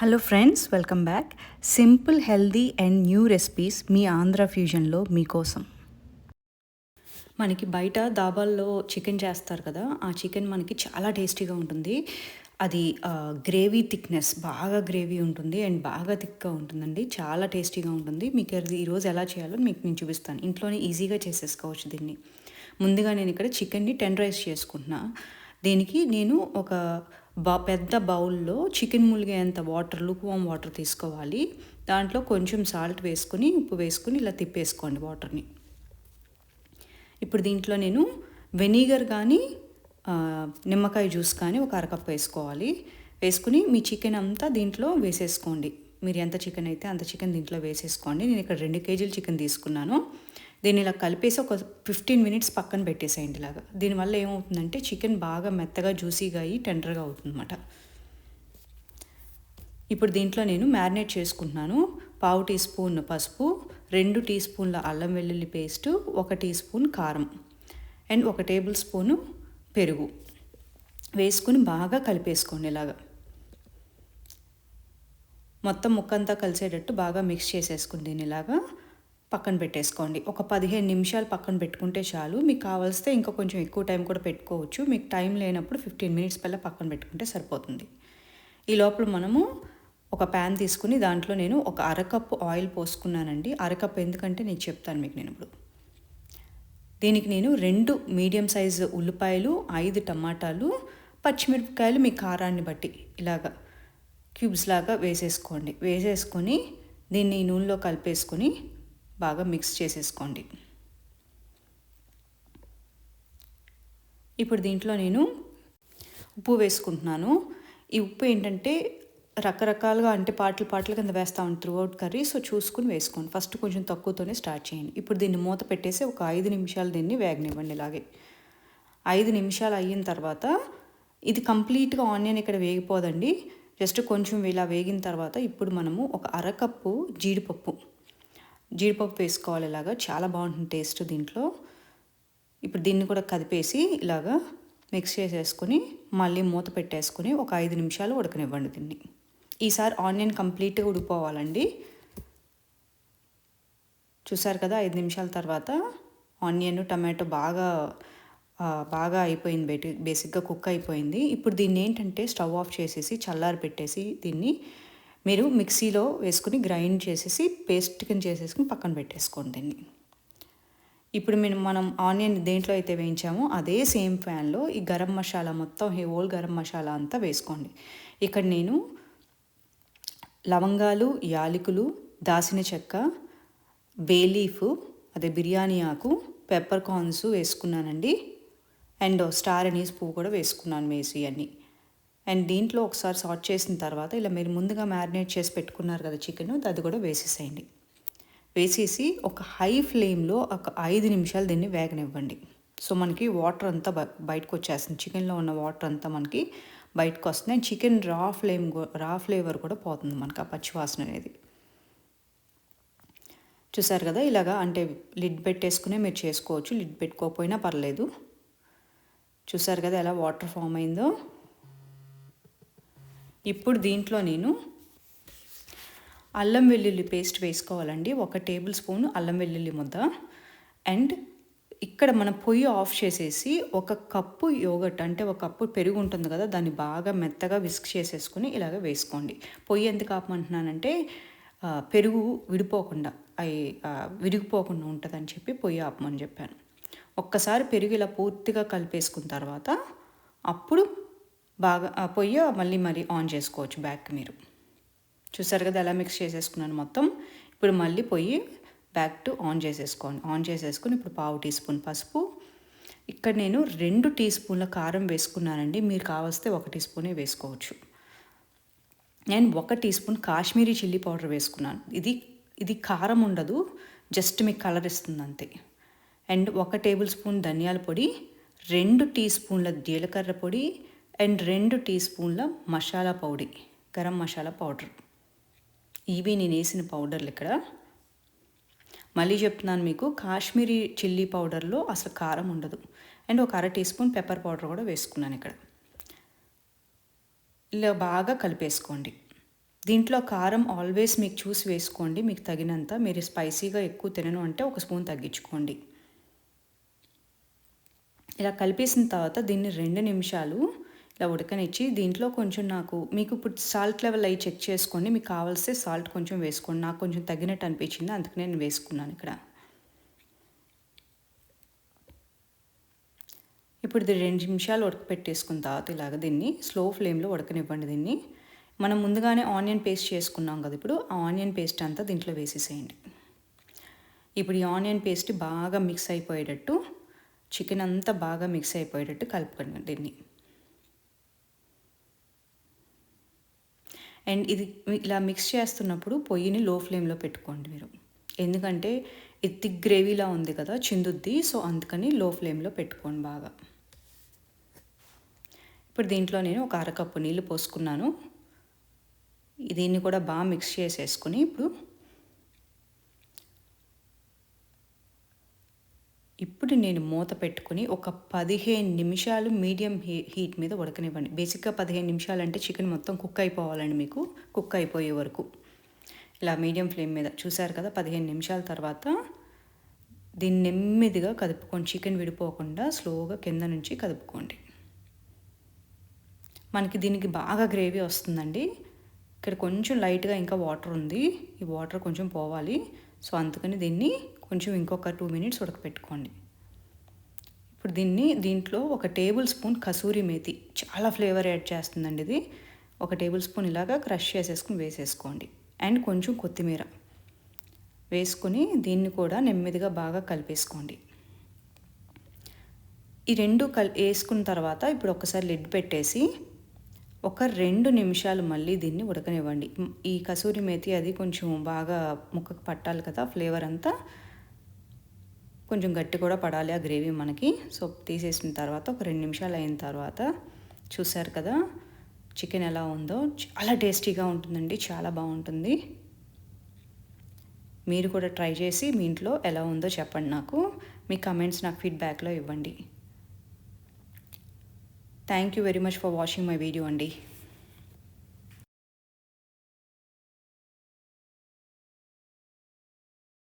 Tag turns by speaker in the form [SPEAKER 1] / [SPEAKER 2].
[SPEAKER 1] Hello friends welcome back simple healthy and new recipes మీ ఆంధ్ర ఫ్యూజన్లో మీకోసం. మనకి బయట దాబాల్లో చికెన్ చేస్తారు కదా ఆ చికెన్ మనకి చాలా టేస్టీగా ఉంటుంది. అది గ్రేవీ థిక్నెస్ బాగా గ్రేవీ ఉంటుంది అండ్ బాగా థిక్గా ఉంటుందండి. చాలా టేస్టీగా ఉంటుంది. మీకు అది ఈరోజు ఎలా చేయాలో మీకు నేను చూపిస్తాను. ఇంట్లోనే ఈజీగా చేసేసుకోవచ్చు దీన్ని. ముందుగా నేను ఇక్కడ చికెన్ని టెన్ రైస్ చేసుకుంటున్నా. దీనికి నేను ఒక బా పెద్ద బౌల్లో చికెన్ ములిగేంత వాటర్ లూక్వామ్ వాటర్ తీసుకోవాలి. దాంట్లో కొంచెం సాల్ట్ వేసుకొని ఉప్పు వేసుకొని ఇలా తిప్పేసుకోండి వాటర్ని. ఇప్పుడు దీంట్లో నేను వెనిగర్ కానీ నిమ్మకాయ జ్యూస్ కానీ ఒక అరకప్పు వేసుకోవాలి. వేసుకుని మీ చికెన్ అంతా దీంట్లో వేసేసుకోండి. మీరు ఎంత చికెన్ అయితే అంత చికెన్ దీంట్లో వేసేసుకోండి. నేను ఇక్కడ రెండు కేజీలు చికెన్ తీసుకున్నాను. దీన్ని ఇలా కలిపేసి ఒక ఫిఫ్టీన్ మినిట్స్ పక్కన పెట్టేసేయండి ఇలాగా. దీనివల్ల ఏమవుతుందంటే చికెన్ బాగా మెత్తగా జ్యూసీగా అయ్యి టెండర్గా అవుతుందన్నమాట. ఇప్పుడు దీంట్లో నేను మ్యారినేట్ చేసుకుంటున్నాను. పావు టీ స్పూన్ పసుపు రెండు టీ స్పూన్ల అల్లం వెల్లుల్లి పేస్టు ఒక టీ స్పూన్ కారం అండ్ ఒక టేబుల్ స్పూను పెరుగు. వేసుకుని బాగా కలిపేసుకోండి ఇలాగా. మొత్తం ముక్కంతా కలిసేటట్టు బాగా మిక్స్ చేసేసుకుని దీనిలాగా పక్కన పెట్టేసుకోండి. ఒక పదిహేను నిమిషాలు పక్కన పెట్టుకుంటే చాలు. మీకు కావాల్స్తే ఇంకా కొంచెం ఎక్కువ టైం కూడా పెట్టుకోవచ్చు. మీకు టైం లేనప్పుడు ఫిఫ్టీన్ మినిట్స్ పల్ల పక్కన పెట్టుకుంటే సరిపోతుంది. ఈ లోపల మనము ఒక ప్యాన్ తీసుకుని దాంట్లో నేను ఒక అరకప్పు ఆయిల్ పోసుకున్నానండి. అరకప్పు ఎందుకంటే నేను చెప్తాను మీకు నేను ఇప్పుడు. దీనికి నేను రెండు మీడియం సైజు ఉల్లిపాయలు ఐదు టమాటాలు పచ్చిమిరపకాయలు మీ కారాన్ని బట్టి ఇలాగా క్యూబ్స్ లాగా వేసేసుకోండి. వేసేసుకొని దీన్ని నూనెలో కలిపేసుకొని బాగా మిక్స్ చేసేసుకోండి. ఇప్పుడు దీంట్లో నేను ఉప్పు వేసుకుంటున్నాను. ఈ ఉప్పు ఏంటంటే రకరకాలుగా అంటే పాటలు పాటలు కింద వేస్తూ ఉంటాం త్రూఅవుట్ కర్రీ సో చూసుకుని వేసుకోండి. ఫస్ట్ కొంచెం తక్కువతోనే స్టార్ట్ చేయండి. ఇప్పుడు దీన్ని మూత పెట్టేసి ఒక ఐదు నిమిషాలు దీన్ని వేగనివ్వండి ఇలాగే. ఐదు నిమిషాలు అయిన తర్వాత ఇది కంప్లీట్గా ఆనియన్ ఇక్కడ వేగిపోదండి. జస్ట్ కొంచెం ఇలా వేగిన తర్వాత ఇప్పుడు మనము ఒక అరకప్పు జీడిపప్పు జీడిపప్పు వేసుకోవాలి ఇలాగా చాలా బాగుంటుంది టేస్ట్ దీంట్లో. ఇప్పుడు దీన్ని కూడా కదిపేసి ఇలాగా మిక్స్ చేసేసుకొని మళ్ళీ మూత పెట్టేసుకొని ఒక ఐదు నిమిషాలు ఉడకనివ్వండి దీన్ని. ఈసారి ఆనియన్ కంప్లీట్గా ఉడిపోవాలండి చూసారు కదా ఐదు నిమిషాల తర్వాత ఆనియన్ టమాటో బాగా బాగా అయిపోయింది బేటి బేసిక్గా కుక్ అయిపోయింది. ఇప్పుడు దీన్ని ఏంటంటే స్టవ్ ఆఫ్ చేసేసి చల్లారి పెట్టేసి దీన్ని మీరు మిక్సీలో వేసుకుని గ్రైండ్ చేసేసి పేస్ట్ కింద చేసేసుకుని పక్కన పెట్టేసుకోండి దీన్ని. ఇప్పుడు మేము మనం ఆనియన్ దేంట్లో అయితే వేయించామో అదే సేమ్ ప్యాన్లో ఈ గరం మసాలా మొత్తం ఈ హోల్ గరం మసాలా అంతా వేసుకోండి. ఇక్కడ నేను లవంగాలు యాలకులు దాసిన చెక్క బేలీఫ్ అదే బిర్యానీ ఆకు పెప్పర్ కార్న్స్ వేసుకున్నానండి. అండ్ స్టార్ అనీస్ పువ్వు కూడా వేసుకున్నాను వేసి అన్నీ. అండ్ దీంట్లో ఒకసారి సార్ట్ చేసిన తర్వాత ఇలా మీరు ముందుగా మ్యారినేట్ చేసి పెట్టుకున్నారు కదా చికెన్ అది కూడా వేసేసేయండి. వేసేసి ఒక హై ఫ్లేమ్లో ఒక ఐదు నిమిషాలు దీన్ని వేగనివ్వండి. సో మనకి వాటర్ అంతా బయటకు వచ్చేస్తుంది. చికెన్లో ఉన్న వాటర్ అంతా మనకి బయటకు వస్తుంది. And chicken raw flame raw flavour కూడా పోతుంది మనకి ఆ పచ్చివాసన అనేది. చూసారు కదా ఇలాగా అంటే లిడ్ పెట్టేసుకునే మీరు చేసుకోవచ్చు. లిడ్ పెట్టుకోకపోయినా పర్లేదు. చూసారు కదా ఎలా వాటర్ ఫామ్ అయిందో? ఇప్పుడు దీంట్లో నేను అల్లం వెల్లుల్లి పేస్ట్ వేసుకోవాలండి. ఒక టేబుల్ స్పూన్ అల్లం వెల్లుల్లి ముద్ద. అండ్ ఇక్కడ మన పొయ్యి ఆఫ్ చేసేసి ఒక కప్పు యోగట్ అంటే ఒక కప్పు పెరుగు ఉంటుంది కదా దాన్ని బాగా మెత్తగా విస్క్ చేసేసుకుని ఇలాగ వేసుకోండి. పొయ్యి ఎందుకు ఆపమంటున్నానంటే పెరుగు విడిపోకుండా అవి విరిగిపోకుండా ఉంటుందని చెప్పి పొయ్యి ఆపమని చెప్పాను. ఒక్కసారి పెరుగు ఇలా పూర్తిగా కలిపేసుకున్న తర్వాత అప్పుడు బాగా పొయ్యి మళ్ళీ మరి ఆన్ చేసుకోవచ్చు బ్యాక్ మీరు. చూసారు కదా ఎలా మిక్స్ చేసేసుకున్నాను మొత్తం? ఇప్పుడు మళ్ళీ పొయ్యి బ్యాక్ టు ఆన్ చేసేసుకోండి. ఆన్ చేసేసుకుని ఇప్పుడు పావు టీ స్పూన్ పసుపు. ఇక్కడ నేను రెండు టీ స్పూన్ల కారం వేసుకున్నానండి. మీరు కావస్తే ఒక టీ స్పూనే వేసుకోవచ్చు. నేను ఒక teaspoon Kashmiri chilli powder వేసుకున్నాను. ఇది ఇది కారం ఉండదు. జస్ట్ మీకు కలర్ ఇస్తుంది అంతే. అండ్ ఒక టేబుల్ స్పూన్ ధనియాల పొడి రెండు టీ స్పూన్ల జీలకర్ర పొడి అండ్ రెండు టీ స్పూన్ల మసాలా పౌడీ గరం మసాలా పౌడర్. ఇవి నేను వేసిన పౌడర్లు ఇక్కడ. మళ్ళీ చెప్తున్నాను మీకు కాశ్మీరీ చిల్లీ పౌడర్లో అసలు కారం ఉండదు. అండ్ ఒక అర టీ స్పూన్ పెప్పర్ పౌడర్ కూడా వేసుకున్నాను ఇక్కడ. ఇలా బాగా కలిపేసుకోండి. దీంట్లో కారం ఆల్వేస్ మీకు చూసి వేసుకోండి మీకు తగినంత. మీరు స్పైసీగా ఎక్కువ తినను అంటే ఒక స్పూన్ తగ్గించుకోండి. ఇలా కలిపేసిన తర్వాత దీన్ని రెండు నిమిషాలు ఇలా ఉడకనిచ్చి దీంట్లో కొంచెం నాకు మీకు ఇప్పుడు సాల్ట్ లెవెల్ అవి చెక్ చేసుకోండి మీకు కావాల్సే సాల్ట్ కొంచెం వేసుకోండి. నాకు కొంచెం తగ్గినట్టు అనిపించింది అందుకు నేను వేసుకున్నాను ఇక్కడ. ఇప్పుడు ఇది రెండు నిమిషాలు ఉడకపెట్టేసుకున్న తర్వాత ఇలాగ దీన్ని స్లో ఫ్లేమ్లో ఉడకనివ్వండి దీన్ని. మనం ముందుగానే ఆనియన్ పేస్ట్ చేసుకున్నాం కదా ఇప్పుడు ఆ ఆనియన్ పేస్ట్ అంతా దీంట్లో వేసేసేయండి. ఇప్పుడు ఈ ఆనియన్ పేస్ట్ బాగా మిక్స్ అయిపోయేటట్టు చికెన్ అంతా బాగా మిక్స్ అయిపోయేటట్టు కలుపుకోండి దీన్ని. అండ్ ఇది ఇలా మిక్స్ చేస్తున్నప్పుడు పొయ్యిని లో ఫ్లేమ్లో పెట్టుకోండి మీరు. ఎందుకంటే ఇది థిక్ గ్రేవీలా ఉంది కదా చిందుద్ది సో అందుకని లో ఫ్లేమ్లో పెట్టుకోండి బాగా. ఇప్పుడు దీంట్లో నేను ఒక అరకప్పు నీళ్ళు పోసుకున్నాను. దీన్ని కూడా బాగా మిక్స్ చేసేసుకుని ఇప్పుడు ఇప్పుడు నేను మూత పెట్టుకుని ఒక పదిహేను నిమిషాలు మీడియం హీ హీట్ మీద ఉడకనివ్వండి. బేసిక్గా పదిహేను నిమిషాలు అంటే చికెన్ మొత్తం కుక్ అయిపోవాలండి మీకు. కుక్ అయిపోయే వరకు. ఇలా మీడియం ఫ్లేమ్ మీద చూసారు కదా పదిహేను నిమిషాల తర్వాత దీన్ని నెమ్మదిగా కదుపుకోండి చికెన్ విడిపోకుండా స్లోగా కింద నుంచి కదుపుకోండి. మనకి దీనికి బాగా గ్రేవీ వస్తుందండి. ఇక్కడ కొంచెం లైట్గా ఇంకా వాటర్ ఉంది. ఈ వాటర్ కొంచెం పోవాలి. సో అందుకని దీన్ని కొంచెం ఇంకొక టూ మినిట్స్ ఉడకపెట్టుకోండి. ఇప్పుడు దీన్ని దీంట్లో ఒక టేబుల్ స్పూన్ కసూరి మేతి చాలా ఫ్లేవర్ యాడ్ చేస్తుందండి ఇది. ఒక టేబుల్ స్పూన్ ఇలాగా క్రష్ చేసేసుకుని వేసేసుకోండి. అండ్ కొంచెం కొత్తిమీర వేసుకుని దీన్ని కూడా నెమ్మదిగా బాగా కలిపేసుకోండి. ఈ రెండు కల్ వేసుకున్న తర్వాత ఇప్పుడు ఒకసారి లిడ్ పెట్టేసి ఒక రెండు నిమిషాలు మళ్ళీ దీన్ని ఉడకనివ్వండి. ఈ కసూరి మేతి అది కొంచెం బాగా ముక్కకు పట్టాలి కదా ఫ్లేవర్ అంతా. కొంచెం గట్టి కూడా పడాలి ఆ గ్రేవీ మనకి. సో తీసేసిన తర్వాత ఒక రెండు నిమిషాలు అయిన తర్వాత చూసారు కదా చికెన్ ఎలా ఉందో. చాలా టేస్టీగా ఉంటుందండి చాలా బాగుంటుంది. మీరు కూడా ట్రై చేసి మీ ఇంట్లో ఎలా ఉందో చెప్పండి నాకు. మీ కమెంట్స్ నాకు ఫీడ్బ్యాక్లో ఇవ్వండి. Thank you very much for watching my video అండి.